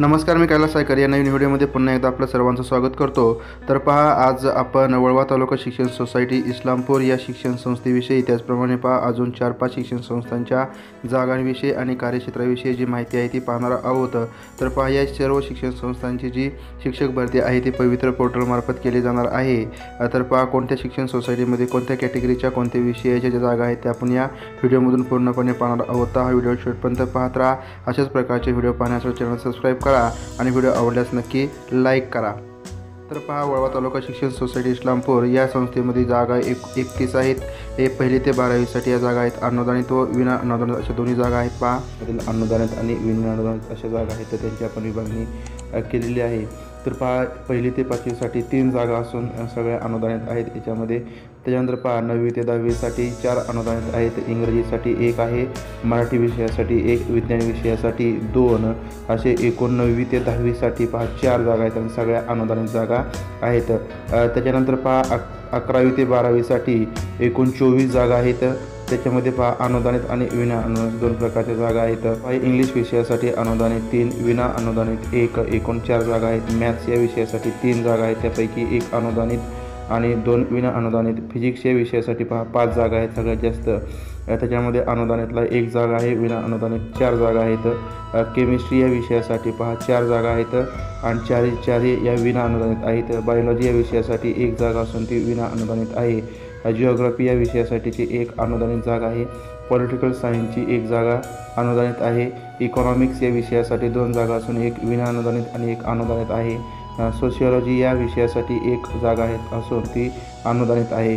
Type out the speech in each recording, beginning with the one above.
नमस्कार मी कैलास सायकर. या नवीन व्हिडिओमध्ये पुन्हा एकदा आपलं सर्वांचं स्वागत करतो. तर पहा आज आपण वळवा तालुका शिक्षण सोसायटी इस्लामपूर या शिक्षण संस्थेविषयी त्याचप्रमाणे पहा अजून चार पाच शिक्षण संस्थांच्या जागांविषयी आणि कार्यक्षेत्राविषयी जी माहिती आहे ती पाहणार आहोत. तर पहा या सर्व शिक्षण संस्थांची जी शिक्षक भरती आहे ती पवित्र पोर्टलमार्फत केली जाणार आहे. तर पहा कोणत्या शिक्षण सोसायटीमध्ये कोणत्या कॅटेगरीच्या कोणत्या विषयाच्या ज्या जागा आहेत त्या आपण या व्हिडिओमधून पूर्णपणे पाहणार आहोत. हा व्हिडिओ शेवटपर्यंत पाहत राहा. अशाच प्रकारचे व्हिडिओ पाहण्यासाठी चॅनल सबस्क्राईब करा. आणि व्हिडिओ आवडल्यास नक्की लाईक करा. तर पहा वळवा तालुका शिक्षण सोसायटी इस्लामपूर या संस्थेमध्ये जागा एक एकतीस आहेत. हे पहिली ते बारावीसाठी या जागा आहेत. अनुदानित व विना अनुदानित अशा दोन्ही जागा आहेत. पहा त्यातील अनुदानित आणि विना अनुदानित अशा जागा आहेत. तर त्यांची आपण विभागणी केलेली आहे. तर पहा पहिली ते पाचवीसाठी तीन जागा असून सगळ्या अनुदानित आहेत. याच्यामध्ये त्याच्यानंतर पहा नववी ते दहावीसाठी चार अनुदानित आहेत. इंग्रजीसाठी एक आहे मराठी विषयासाठी एक विज्ञान विषयासाठी दोन. असे एकूण नववी ते दहावीसाठी पहा चार जागा आहेत आणि सगळ्या अनुदानित जागा आहेत. त्याच्यानंतर पहा अक अकरावी ते बारावीसाठी एकूण चोवीस जागा आहेत. त्याच्यामध्ये पहा अनुदानित आणि विना अनुदानित दोन प्रकारच्या जागा आहेत. पहा इंग्लिश विषयासाठी अनुदानित तीन विना अनुदानित एक एकूण चार जागा आहेत. मॅथ्स या विषयासाठी तीन जागा आहेत. त्यापैकी एक अनुदानित आणि दोन विना अनुदानित. फिजिक्स या विषयासाठी पहा पाच जागा आहेत सगळ्यात जास्त. त्याच्यामध्ये अनुदानितला एक जागा आहे विना अनुदानित चार जागा आहेत. केमिस्ट्री या विषयासाठी पहा चार जागा आहेत. आणि चारही चारही या विना अनुदानित आहेत. बायोलॉजी या विषयासाठी एक जागा असून ती विना अनुदानित आहे. जिओग्राफी या विषयासाठीची एक अनुदानित जागा आहे. पॉलिटिकल सायन्सची एक जागा अनुदानित आहे. इकॉनॉमिक्स या विषयासाठी दोन जागा असून एक विना अनुदानित आणि एक अनुदानित आहे. सोशिओलॉजी या विषयासाठी एक जागा आहे असून ती अनुदानित आहे.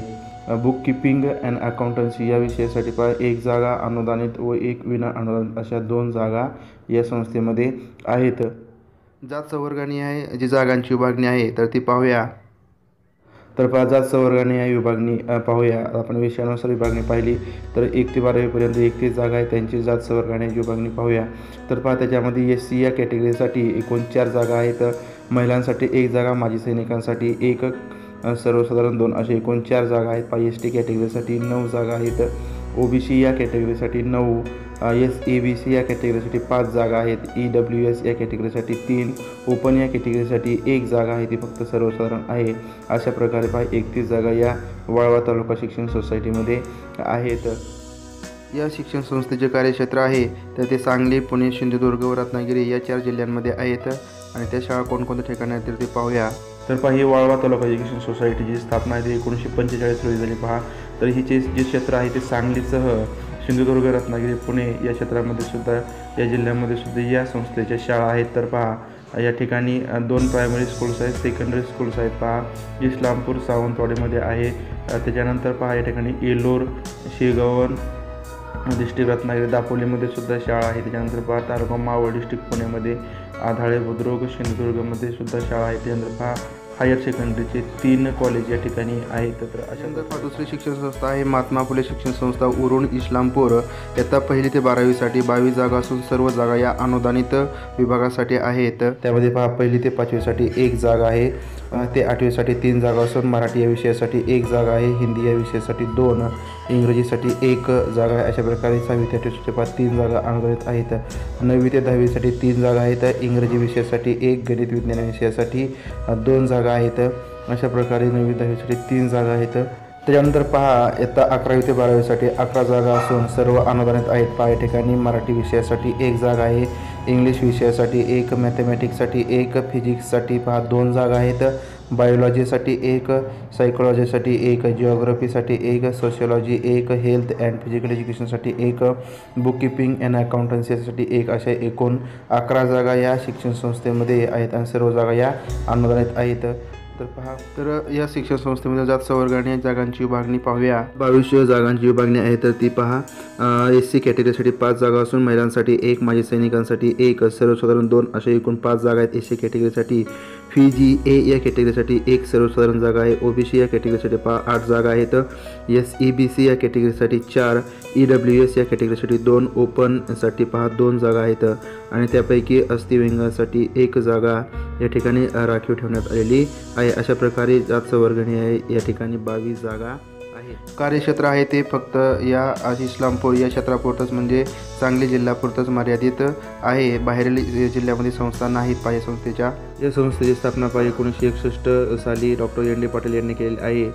बुक किपिंग अँड अकाउंटन्सी या विषयासाठी पहा एक जागा अनुदानित व एक विना अनुदानित अशा दोन जागा या संस्थेमध्ये आहेत. जात संवर्गानी आहे जी जागांची विभागणी आहे तर ती पाहूया. तर पहा जात संवर्गाने या विभागणी पाहूया. आपण विषयानुसार विभागणी पाहिली तर एक ते बारावीपर्यंत एकतीस जागा आहे. त्यांची जात संवर्गाने विभागणी पाहूया. तर पहा त्याच्यामध्ये एस सी या कॅटेगरीसाठी एकूण चार जागा आहेत. महिलांसाठी एक जागा माजी सैनिकांसाठी एक सर्वसाधारण दोन असे एकूण चार जागा आहेत. पहा एस टी कॅटेगरीसाठी नऊ जागा आहेत. ओ बी सी या कॅटेगरीसाठी नऊ एस ए बी सी या कॅटेगरीसाठी पाच जागा आहेत. ई डब्ल्यू एस या कॅटेगरीसाठी तीन ओपन या कॅटेगरीसाठी एक जागा आहे. ती फक्त सर्वसाधारण आहे. अशा प्रकारे पहा एकतीस जागा या वाळवा तालुका शिक्षण सोसायटीमध्ये आहेत. या शिक्षण संस्थेचे कार्यक्षेत्र आहे. तर ते सांगली पुणे सिंधुदुर्ग व रत्नागिरी या चार जिल्ह्यांमध्ये आहेत. आणि त्या शाळा कोणकोणत्या ठिकाणी आहेत तर ते पाहूया. तर पहा ही वाळवा तालुका एज्युकेशन सोसायटीची स्थापना आहे. ती एकोणीसशे पंचेचाळीस रोजी झाली. पहा तर हिचे जे क्षेत्र आहे ते सांगलीसह सिंधुदुर्ग रत्नागिरी पुणे या क्षेत्रामध्ये सुद्धा या जिल्ह्यामध्ये सुद्धा या संस्थेच्या शाळा आहेत. तर पहा या ठिकाणी दोन प्रायमरी स्कूल्स आहेत सेकंडरी स्कूल्स आहेत. पहा इस्लामपूर सावंतवाडीमध्ये आहे. त्याच्यानंतर पहा या ठिकाणी येलोर शेगावन डिस्ट्रिक्ट रत्नागिरी दापोलीमध्ये सुद्धा शाळा आहे. त्याच्यानंतर पहा तालुका मावळ डिस्ट्रिक्ट पुण्यामध्ये आधाळे बुद्रुक सिंधुदुर्गमध्ये सुद्धा शाळा आहे. त्यानंतर पहा हायर सेकंडरीचे तीन कॉलेज या ठिकाणी आहेत. तर पहा दुसरी शिक्षण संस्था आहे. महात्मा फुले शिक्षण संस्था उरुण इस्लामपूर. इयत्ता पहिली ते बारावीसाठी बावीस जागा असून सर्व जागा या अनुदानित विभागासाठी आहेत. त्यामध्ये पहा पहिली ते पाचवीसाठी एक जागा आहे. ते आठवीसाठी तीन जागा असून मराठी या विषयासाठी एक जागा आहे. हिंदी या विषयासाठी दोन. इंग्रजीसाठी एक जागा आहे अशा प्रकारे सहावी ते आठवीसाठी पाच तीन जागा अनुदानित आहेत. नववी ते दहावीसाठी तीन जागा आहेत. इंग्रजी विषयासाठी एक गणित विज्ञान विषयासाठी दोन जागा आहेत. अशा प्रकारे नववी दहावीसाठी तीन जागा आहेत. त्याच्यानंतर पहा इयत्ता अकरावी ते बारावीसाठी अकरा जागा असून सर्व अनुदानित आहेत. पहा या ठिकाणी मराठी विषयासाठी एक जागा आहे. इंग्लिश विषयासाठी एक मॅथमॅटिक्ससाठी एक फिजिक्ससाठी पहा दोन जागा आहेत. बायोलॉजीसाठी एक सायकोलॉजीसाठी एक जिओग्रफीसाठी एक सोशिओलॉजी एक हेल्थ अँड फिजिकल एज्युकेशनसाठी एक बुक किपिंग अँड अकाउंटन्सीसाठी एक अशा एकूण अकरा जागा या शिक्षण संस्थेमध्ये आहेत आणि सर्व जागा या अनुदानित आहेत. तर पहा तर या शिक्षण संस्थेमध्ये जात संवर्गाने जागांची विभागणी पाहूया. बावीस जागांची विभागणी आहे तर ती पहा एस सी कॅटेगरीसाठी पाच जागा असून महिलांसाठी एक माजी सैनिकांसाठी एक सर्वसाधारण दोन अशा एकूण पाच जागा आहेत एस सी कॅटेगरीसाठी. फी जी ए या कॅटेगरीसाठी एक सर्वसाधारण जागा आहे. ओ बी सी या कॅटेगरीसाठी पहा आठ जागा आहेत. एस ई बी सी या कॅटेगरीसाठी चार. ई डब्ल्यू एस या कॅटेगरीसाठी दोन. ओपनसाठी पहा दोन जागा आहेत. आणि त्यापैकी अस्थिव्यंगासाठी एक जागा या ठिकाणी राखीव ठेवण्यात आलेली आहे. अशा प्रकारे जात संवर्गणी आहे. या ठिकाणी बावीस जागा कार्यक्षेत्र आहे ते फक्त या इस्लामपूर या क्षेत्रापुरतंच म्हणजे सांगली जिल्ह्यापुरतंच मर्यादित आहे. बाहेरील जिल्ह्यामध्ये संस्था नाहीत पाहिजे संस्थेच्या. या संस्थेची स्थापना पाहिजे एकोणीसशे एकसष्ट साली डॉक्टर एन डी पाटील यांनी केलेली आहे.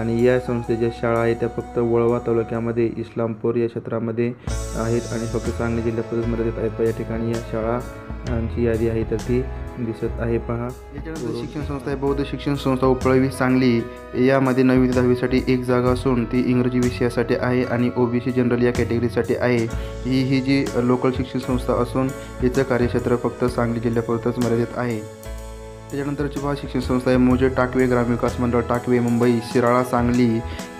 आणि या संस्थेच्या शाळा आहेत त्या फक्त वळवा तालुक्यामध्ये इस्लामपूर या क्षेत्रामध्ये आहेत आणि फक्त सांगली जिल्ह्यापुरतच मर्यादित आहेत. या ठिकाणी या शाळांची यादी आहे तर ती दिसत आहे. पहा. याच्यानंतर शिक्षण संस्था आहे बौद्ध शिक्षण संस्था उपळवी सांगली. यामध्ये नववी ते दहावीसाठी एक जागा असून ती इंग्रजी विषयासाठी आहे आणि ओबीसी जनरल या कॅटेगरीसाठी आहे. ही ही जी लोकल शिक्षण संस्था असून हिचं कार्यक्षेत्र फक्त सांगली जिल्ह्यापुरतंच मर्यादित आहे. त्याच्यानंतरची पहा शिक्षण संस्था आहे मोजे टाकवे ग्रामविकास मंडळ टाकवे मुंबई शिराळा सांगली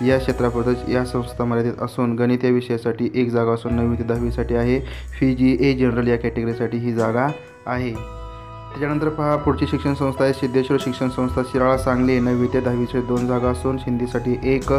या क्षेत्रापुरतच या संस्था मर्यादित असून गणित या विषयासाठी एक जागा असून नववी ते दहावीसाठी आहे. फी जी ए जनरल या कॅटेगरीसाठी ही जागा आहे. त्याच्यानंतर पहा पुढची शिक्षण संस्था आहे सिद्धेश्वर शिक्षण संस्था शिराळा सांगली नववी ते दहावीचे दोन जागा असून हिंदीसाठी एक.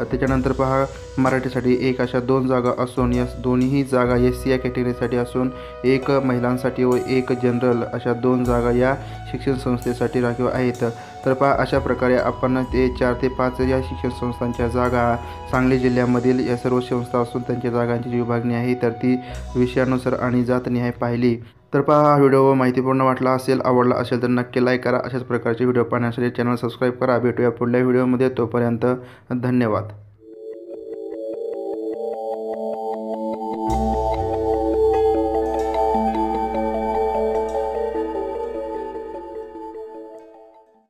त्याच्यानंतर पहा मराठीसाठी एक अशा दोन जागा असून या दोन्ही जागा एस सी या कॅटेगरीसाठी असून एक महिलांसाठी व एक जनरल अशा दोन जागा या शिक्षण संस्थेसाठी राखीव आहेत. तर पहा अशा प्रकारे आपण ते चार ते पाच या शिक्षण संस्थांच्या जागा सांगली जिल्ह्यामधील या सर्व संस्था असून त्यांच्या जागांची जी विभागणी आहे तर ती विषयानुसार आणि जातनिहाय पाहिली. तर पहा हा व्हिडिओ माहितीपूर्ण वाटला असेल आवडला असेल तर नक्की लाईक करा. अशाच प्रकारचे व्हिडिओ पाहण्यासाठी चॅनल सबस्क्राईब करा. भेटूया पुढल्या व्हिडिओमध्ये. तोपर्यंत धन्यवाद.